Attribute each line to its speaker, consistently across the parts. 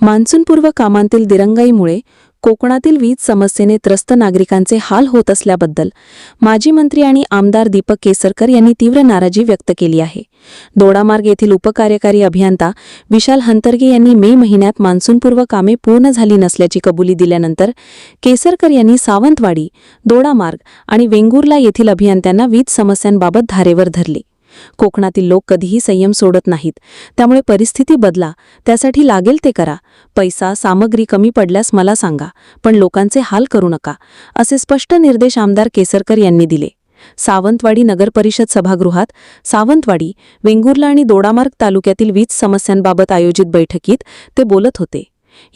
Speaker 1: मान्सूनपूर्व कामांतील दिरंगाईमुळे कोकणातील वीज समस्येने त्रस्त नागरिकांचे हाल होत असल्याबद्दल माजी मंत्री आणि आमदार दीपक केसरकर यांनी तीव्र नाराजी व्यक्त केली आहे. दोडामार्ग येथील उपकार्यकारी अभियंता विशाल हंतर्गे यांनी मे महिन्यात मान्सूनपूर्व कामे पूर्ण झाली नसल्याची कबुली दिल्यानंतर केसरकर यांनी सावंतवाडी दोडामार्ग आणि वेंगुर्ला येथील अभियंत्यांना वीज समस्यांबाबत धारेवर धरले. कोकणातील लोक कधीही संयम सोडत नाहीत. त्यामुळे परिस्थिती बदला. त्यासाठी लागेल ते करा. पैसा सामग्री कमी पडल्यास मला सांगा पण लोकांचे हाल करू नका असे स्पष्ट निर्देश आमदार केसरकर यांनी दिले. सावंतवाडी नगरपरिषद सभागृहात सावंतवाडी वेंगुर्ला आणि दोडामार्ग तालुक्यातील वीज समस्यांबाबत आयोजित बैठकीत ते बोलत होते.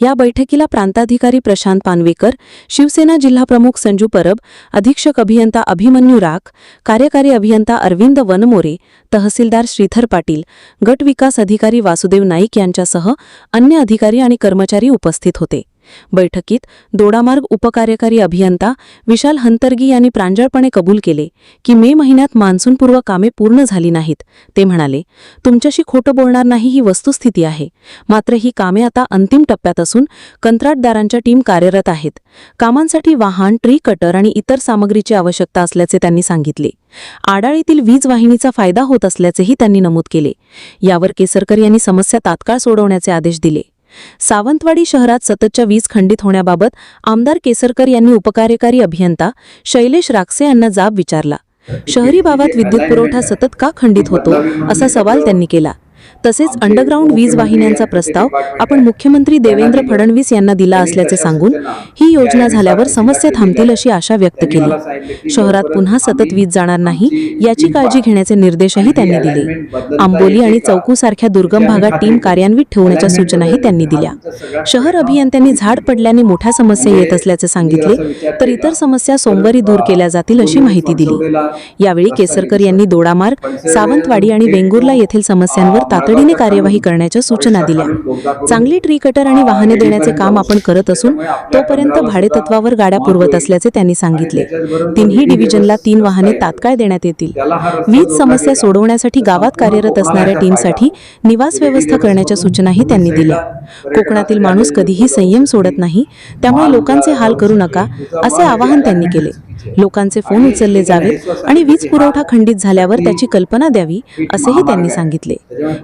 Speaker 1: या बैठकीला प्रांताधिकारी प्रशांत पानवेकर शिवसेना जिल्हाप्रमुख संजू परब अधीक्षक अभियंता अभिमन्यू राख कार्यकारी अभियंता अरविंद वनमोरे तहसीलदार श्रीधर पाटील गट विकास अधिकारी वासुदेव नाईक यांच्यासह अन्य अधिकारी आणि कर्मचारी उपस्थित होते. बैठकीत दोडामार्ग उपकार्यकारी अभियंता विशाल हंतर्गी यांनी प्रांजळपणे कबूल केले की मे महिन्यात मान्सूनपूर्व कामे पूर्ण झाली नाहीत. ते म्हणाले तुमच्याशी खोटं बोलणार नाही ही वस्तुस्थिती आहे. मात्र ही कामे आता अंतिम टप्प्यात असून कंत्राटदारांच्या टीम कार्यरत आहेत. कामांसाठी वाहन ट्री कटर आणि इतर सामग्रीची आवश्यकता असल्याचे त्यांनी सांगितले. आडाळीतील वीज वाहिनीचा फायदा होत असल्याचेही त्यांनी नमूद केले. यावर केसरकर यांनी समस्या तात्काळ सोडवण्याचे आदेश दिले. सावंतवाडी शहरात सततच्या वीज खंडित होण्याबाबत आमदार केसरकर यांनी उपकार्यकारी अभियंता शैलेश राक्षे यांना जाब विचारला. शहरी भागात विद्युत पुरवठा सतत का खंडित होतो असा सवाल त्यांनी केला. तसेच अंडरग्राऊंड वीज वाहिन्यांचा प्रस्ताव आपण मुख्यमंत्री देवेंद्र फडणवीस यांना दिला असल्याचे सांगून ही योजना झाल्यावर समस्या थांबतील अशी आशा व्यक्त केली. शहरात पुन्हा सतत वीज जाणार नाही याची काळजी घेण्याचे निर्देशही त्यांनी दिले. आंबोली आणि चौकूसारख्या दुर्गम भागात टीम कार्यान्वित ठेवण्याच्या सूचनाही त्यांनी दिल्या. शहर अभियंत्यांनी झाड पडल्याने मोठ्या समस्या येत असल्याचे सांगितले तर इतर समस्या सोमवारी दूर केल्या जातील अशी माहिती दिली. यावेळी केसरकर यांनी दोडामार्ग सावंतवाडी आणि वेंगुर्ला येथील समस्यांवर तातडीने कार्यवाही करण्याच्या सूचना दिल्या. चांगली ट्री कटर आणि वाहने देण्याचे काम आपण करत असून तोपर्यंत भाडेतत्वावर गाड्या पुरवत असल्याचे त्यांनी सांगितले. तिन्ही डिव्हिजनला तीन वाहने तात्काळ देण्यात येतील. वीज समस्या सोडवण्यासाठी गावात कार्यरत असणाऱ्या टीमसाठी निवास व्यवस्था करण्याच्या सूचनाही त्यांनी दिल्या. कोकणातील माणूस कधीही संयम सोडत नाही त्यामुळे लोकांचे हाल करू नका असे आवाहन त्यांनी केले. लोकांचे फोन उचलले जावेत आणि वीज पुरवठा खंडित झाल्यावर त्याची कल्पना द्यावी असेही त्यांनी सांगितले.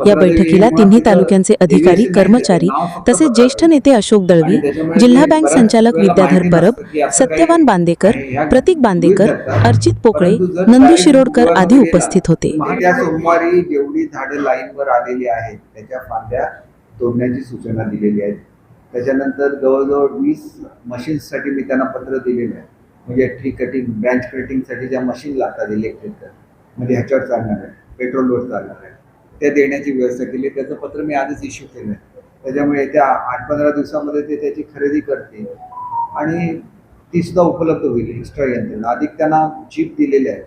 Speaker 1: या बैठकीला तिन्ही तालुक्यांचे अधिकारी कर्मचारी तसेच ज्येष्ठ नेते अशोक दळवी जिल्हा बँक संचालक विद्याधर परब सत्यवान बांदेकर प्रतीक बांदेकर अर्चित पोकळे नंदू शिरोडकर आदी उपस्थित होते.
Speaker 2: त्या सोमवारी जेवढी झाडं लाईनवर आलेली आहेत त्याच्या फांद्या तोडण्याची सूचना दिलेली आहे त्याच्यानंतर जवळजवळ वीस मशीन्ससाठी मी त्यांना पत्र दिलेलं आहे म्हणजे ट्री कटिंग ब्रँच कटिंगसाठी ज्या मशीन लागतात इलेक्ट्रिक म्हणजे ह्याच्यावर चालणार आहे पेट्रोलवर चालणार आहे त्या देण्याची व्यवस्था केली. त्याचं पत्र मी आधीच इश्यू केलं आहे त्याच्यामुळे येत्या आठ पंधरा दिवसामध्ये ते त्याची खरेदी करतील आणि ती सुद्धा उपलब्ध होईल एक्स्ट्रा यंत्रणा. अधिक त्यांना जीप दिलेली आहे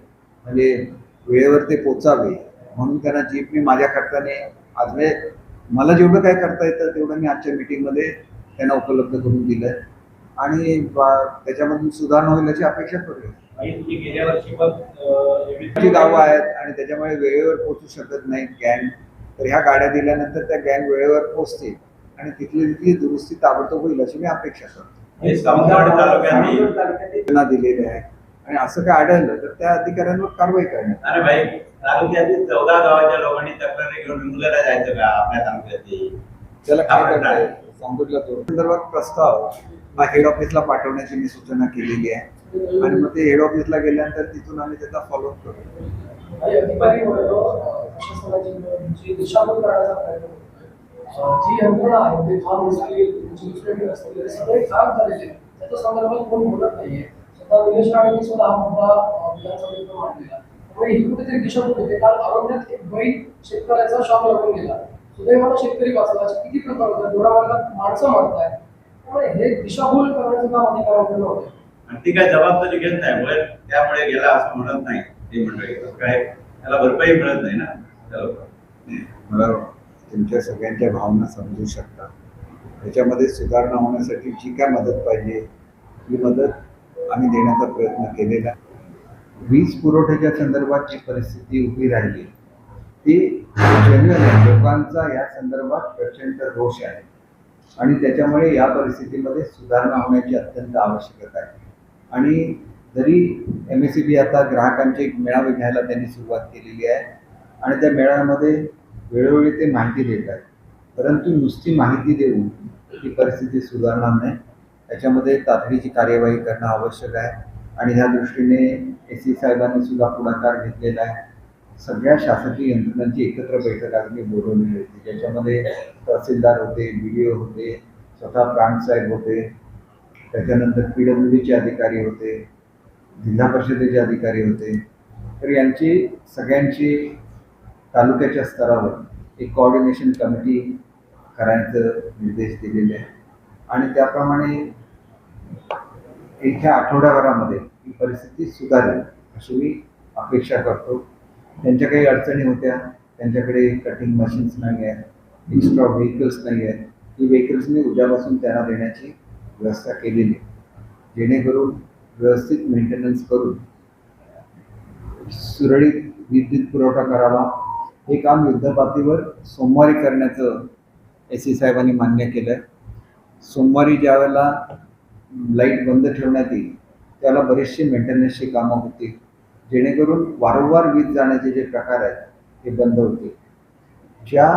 Speaker 2: म्हणजे वेळेवर ते पोचावे म्हणून त्यांना जीप मी माझ्या खर्चाने आज म्हणजे मला जेवढं काय करता येतं तेवढं मी आजच्या मीटिंगमध्ये त्यांना उपलब्ध करून दिलं आहे आणि त्याच्यामधून सुधारणा होईल याची अपेक्षा करूया. जी गावं आहेत आणि त्याच्यामुळे वेळेवर पोहोचू शकत नाही गँग. तर ह्या गाड्या दिल्यानंतर त्या गँग वेळेवर पोहोचतील आणि तिथली तिथली दुरुस्ती ताबडतोब होईल अशी मी अपेक्षा करतो.
Speaker 3: हे सावंतवाडी तालुक्यांनी
Speaker 2: त्यांना दिलेले आहे. आणि असं काय आढळलं तर त्या अधिकाऱ्यांवर कारवाई करण्यात
Speaker 3: अरे भाई तालुक्यातील चौदा गावाच्या लोकांनी तक्रारी घेऊन मुलाला जायचं का? आपल्या तालुक्यातील
Speaker 2: त्याला काय तो संदर्भात प्रस्ताव हेड ऑफिसला पाठवण्याची मी सूचना केलेली आहे. आणि मग ते हेड ऑफिसला गेल्यानंतर तिथून आम्ही त्याचा फॉलोअप करू.
Speaker 4: आणि जी यंत्रणा आहे ते तुमची सगळे काम झालेले त्याच्या संदर्भात कोण बोलत नाहीये. स्वतः निलेश राणेंनी सुद्धा हा मुद्दा विधानसभेत मांडलेला. त्यामुळे ही कुठेतरी दिशाभूल होते. काल अरण्यात एक बैल शेतकऱ्याचा शॉप लागून गेला. सुदैवाला शेतकरी वाचला. असे किती प्रकार होता डोळा माणसं मारतायत. हे दिशाभूल करण्याचं काम अधिकाऱ्यांकडे होतं
Speaker 3: आणि ती काय जबाबदारी घेत नाही मुळे त्यामुळे गेला असं म्हणत नाही ती मंडळी काय त्याला भरपाई मिळत नाही ना.
Speaker 2: मला तुमच्या सगळ्यांच्या भावना समजू शकता त्याच्यामध्ये सुधारणा होण्यासाठी जी काय मदत पाहिजे ती मदत आम्ही देण्याचा प्रयत्न केलेला. वीज पुरवठ्याच्या संदर्भात जी परिस्थिती उभी राहिली ती आहे. लोकांचा या संदर्भात प्रचंड रोष आहे आणि त्याच्यामुळे या परिस्थितीमध्ये सुधारणा होण्याची अत्यंत आवश्यकता आहे. आणि जरी एम एस सी बी आता ग्राहकांचे एक मेळावे घ्यायला त्यांनी सुरुवात केलेली आहे आणि त्या मेळाव्यामध्ये वेळोवेळी ते माहिती देत आहेत. परंतु नुसती माहिती देऊन ही परिस्थिती सुधारणार नाही. त्याच्यामध्ये तातडीची कार्यवाही करणं आवश्यक आहे. आणि ह्या दृष्टीने एस सी साहेबांनी सुद्धा पुढाकार घेतलेला आहे. सगळ्या शासकीय यंत्रणांची एकत्र बैठक आज मी बोलवलेली होती ज्याच्यामध्ये तहसीलदार होते बी डी ओ होते स्वतः प्राणसाहेब होते त्याच्यानंतर पी डब्ल्यू डीचे अधिकारी होते जिल्हा परिषदेचे अधिकारी होते. तर यांची सगळ्यांची तालुक्याच्या स्तरावर एक कोऑर्डिनेशन कमिटी करायचं निर्देश दिलेले आहे आणि त्याप्रमाणे येत्या आठवड्याभरामध्ये ही परिस्थिती सुधारेल अशी मी अपेक्षा करतो. त्यांच्या काही अडचणी होत्या. त्यांच्याकडे कटिंग मशीन्स नाही आहेत एक्स्ट्रा व्हेकल्स नाही आहेत ही व्हेकल्स मी उद्यापासून त्यांना देण्याची व्यवस्था केलेली जेणेकरून व्यवस्थित मेंटेनन्स करून सुरळीत विद्युत पुरवठा करावा. हे काम युद्धपातळीवर सोमवारी करण्याचं एस सी साहेबांनी मान्य केलं सोमवारी ज्या वेळेला लाइट बंद ठेवण्यात येईल त्याला बरेचसे मेंटेनन्सची कामं होतील. जेणेकरून वारंवार वीज जाण्याचे जे प्रकार आहेत ते बंद होतील. ज्या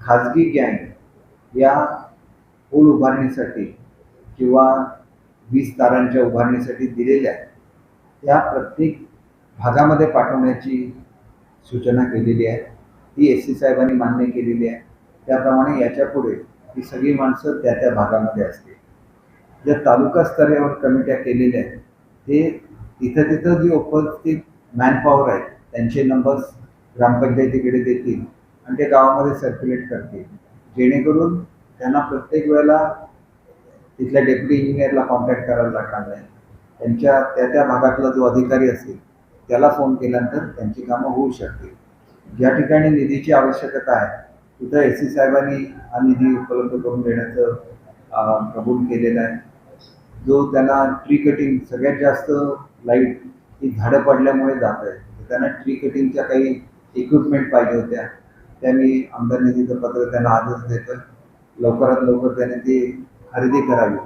Speaker 2: खाजगी गँग या पूल उभारणीसाठी किंवा वीज तारांच्या उभारणीसाठी दिलेल्या आहेत त्या प्रत्येक भागामध्ये पाठवण्याची सूचना केलेली आहे. ती एस सी साहेबांनी मान्य केलेली आहे. त्याप्रमाणे याच्यापुढे ही सगळी माणसं त्या त्या भागामध्ये असतील. ज्या तालुका स्तरावर कमिट्या केलेल्या आहेत ते तिथं तिथं जी उपस्थित मॅनपॉवर आहे त्यांचे नंबर्स ग्रामपंचायतीकडे देतील आणि ते गावामध्ये सर्क्युलेट करतील. जेणेकरून त्यांना प्रत्येक वेळेला तिथल्या डेप्युटी इंजिनियरला कॉन्टॅक्ट करायला लागणार नाही. त्यांच्या त्या त्या भागातला जो अधिकारी असेल त्याला फोन केल्यानंतर त्यांची कामं होऊ शकतील. ज्या ठिकाणी निधीची आवश्यकता आहे तिथं एस सी साहेबांनी हा निधी उपलब्ध करून देण्याचं कबूल केलेलं आहे. जो त्यांना ट्री कटिंग सगळ्यात जास्त लाइट ही झाडं पडल्यामुळे जात आहे त्यांना ट्री कटिंगच्या काही इक्विपमेंट पाहिजे होत्या. त्या मी आमदार निधीचं पत्र त्यांना आजच देतो लवकरात लवकर त्याने ती खरेदी करावी.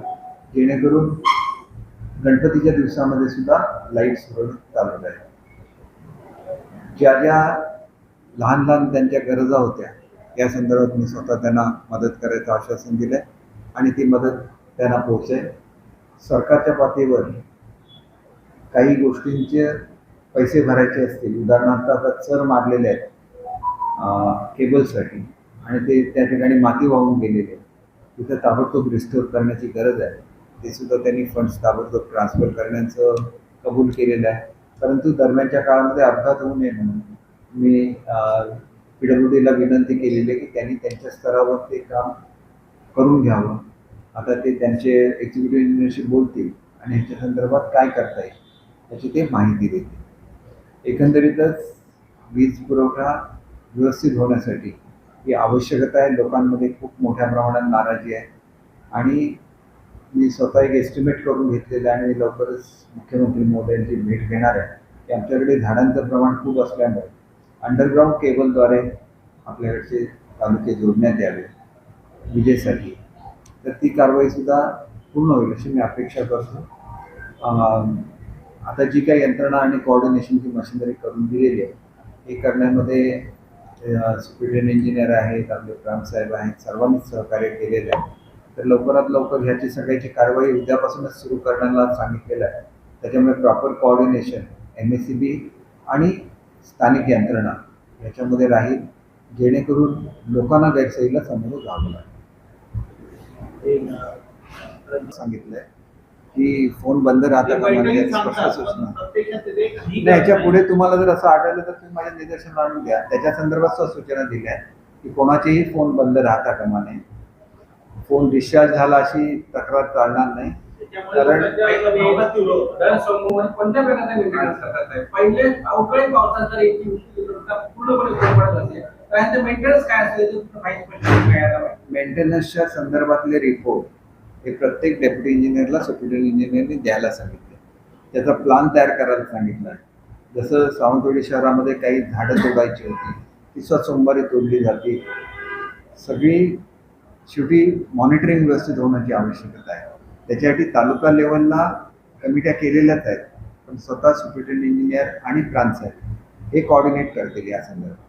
Speaker 2: जेणेकरून गणपतीच्या दिवसामध्ये सुद्धा लाइट सुरू चालू आहे. ज्या ज्या लहान लहान त्यांच्या गरजा होत्या या संदर्भात मी स्वतः त्यांना मदत करायचं आश्वासन दिलं आणि ती मदत त्यांना पोहोचेल. सरकारच्या पातळीवर काही गोष्टींचे पैसे भरायचे असतील. उदाहरणार्थ आता चर मारलेले आहेत केबलसाठी आणि ते त्या ठिकाणी माती वाहून गेलेले. आहेत. तिथं ताबडतोब रिस्टोर करण्याची गरज आहे. ते सुद्धा त्यांनी फंड्स ताबडतोब ट्रान्सफर करण्याचं कबूल केलेलं आहे. परंतु दरम्यानच्या काळामध्ये अपघात होऊ नये म्हणून मी पी डब्ल्यू डीला विनंती केलेली आहे की त्यांनी त्यांच्या स्तरावर ते काम करून घ्यावं. आता ते त्यांचे एक्झिक्युटिव्ह इंजिनियरशी बोलतील आणि ह्याच्या संदर्भात काय करता येईल. त्याची ते माहिती देते. एकंदरीतच वीज पुरवठा व्यवस्थित होण्यासाठी ही आवश्यकता आहे. लोकांमध्ये खूप मोठ्या प्रमाणात नाराजी आहे. आणि मी स्वतः एक एस्टिमेट करून घेतलेलं आहे आणि लवकरच मुख्यमंत्री मोदयांची भेट घेणार आहे. की आमच्याकडे झाडांचं प्रमाण खूप असल्यामुळे अंडरग्राऊंड केबलद्वारे आपल्याकडचे तालुके जोडण्यात यावे. विजेसाठी. तर ती कारवाईसुद्धा पूर्ण होईल अशी मी अपेक्षा करतो. आता जी काही यंत्रणा आणि कोऑर्डिनेशनची मशिनरी करून दिलेली आहे हे करण्यामध्ये सुप्रिटेंड इंजिनियर आहेत आपले ग्रामसाहेब आहेत सर्वांनीच सहकार्य केलेलं आहे. तर लवकरात लवकर ह्याची सगळ्याची कारवाई उद्यापासूनच सुरू करण्याला सांगितलेलं आहे. त्याच्यामुळे proper coordination M S C B आणि स्थानिक यंत्रणा याच्यामध्ये राहील जेणेकरून लोकांना गैरसोयीला सामोरं जावं लागेल. सांगितलं आहे की फोन बंद राहता का मला याच्यापुढे तुम्हाला जर असं आढळलं तर तुम्ही माझ्या निदर्शन आणून द्या त्याच्या संदर्भात सूचना दिल्या की कोणाचेही फोन बंद राहता कामा नये. फोन डिस्चार्ज झाला अशी तक्रार चालणार नाही. कारण
Speaker 4: मेंटेनन्स? पहिले अवकाळी पावसात जर पूर्णपणे काय असेल?
Speaker 2: मेंटेनन्सच्या संदर्भातले रिपोर्ट हे प्रत्येक डेप्युटी इंजिनियरला सुप्रिटेंड इंजिनियरने द्यायला सांगितले. त्याचा प्लान तयार करायला सांगितलं. आहे जसं सावंतवाडी शहरामध्ये काही झाडं तोडायची होती ती सुद्धा सोमवारी तोडली जाते. सगळी शेवटी मॉनिटरिंग व्यवस्थित होण्याची आवश्यकता आहे. त्याच्यासाठी तालुका लेवलला कमिट्या केलेल्याच आहेत पण स्वतः सुप्रिटेंडेंट इंजिनियर आणि प्रांत साहेब हे कॉर्डिनेट करतील या संदर्भात.